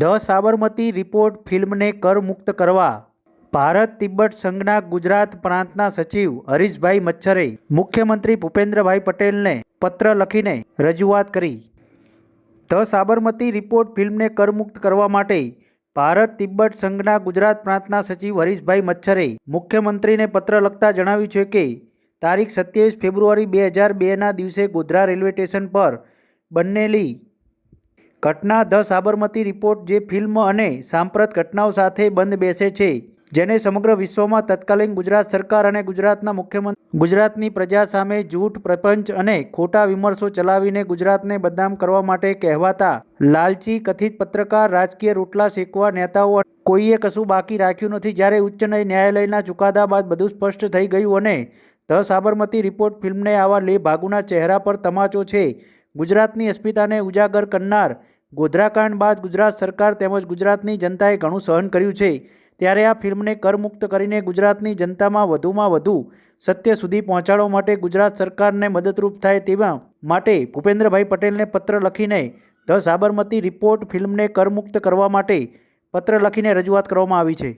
The Sabarmati report ફિલ્મને કરમુક્ત કરવા. ભારત તિબ્બત સંઘના ગુજરાત પ્રાંતના સચિવ હરીશભાઈ મચ્છરે મુખ્યમંત્રી ભૂપેન્દ્રભાઈ પટેલને પત્ર લખીને રજૂઆત કરી. ધ સાબરમતી રિપોર્ટ ફિલ્મને કરમુક્ત કરવા માટે ભારત તિબ્બત સંઘના ગુજરાત પ્રાંતના સચિવ હરીશભાઈ મચ્છરે મુખ્યમંત્રીને પત્ર લખતા જણાવ્યું છે કે, તારીખ સત્યાવીસ ફેબ્રુઆરી બે હજાર બેના દિવસે ગોધરા રેલવે સ્ટેશન પર બનેલી ઘટના ધ સાબરમતી રિપોર્ટ જે ફિલ્મ અને સાંપ્રત ઘટનાઓ સાથે બંધ બેસે છે, જેને સમગ્ર વિશ્વમાં તત્કાલીન ગુજરાત સરકાર અને ગુજરાતના મુખ્યમંત્રી ગુજરાતની પ્રજા સામે જૂઠ પ્રપંચ અને ખોટા વિમર્શો ચલાવીને ગુજરાતને બદનામ કરવા માટે કહેવાતા લાલચી, કથિત પત્રકાર, રાજકીય રોટલા શેકવા નેતાઓ કોઈએ કશું બાકી રાખ્યું નથી, જ્યારે ઉચ્ચ ન્યાયાલયના ચુકાદા બાદ બધું સ્પષ્ટ થઈ ગયું અને ધ સાબરમતી રિપોર્ટ ફિલ્મને આવા લે ભાગુના ચહેરા પર તમાચો છે. ગુજરાતની અસ્મિતાને ઉજાગર કરનાર ગોધરાકાંડ બાદ ગુજરાત સરકાર તેમજ ગુજરાતની જનતાએ ઘણું સહન કર્યું છે. ત્યારે આ ફિલ્મને કરમુક્ત કરીને ગુજરાતની જનતામાં વધુમાં વધુ સત્ય સુધી પહોંચાડવા માટે ગુજરાત સરકારને મદદરૂપ થાય તેવા માટે ભૂપેન્દ્રભાઈ પટેલને પત્ર લખીને ધ સાબરમતી રિપોર્ટ ફિલ્મને કરમુક્ત કરવા માટે પત્ર લખીને રજૂઆત કરવામાં આવી છે.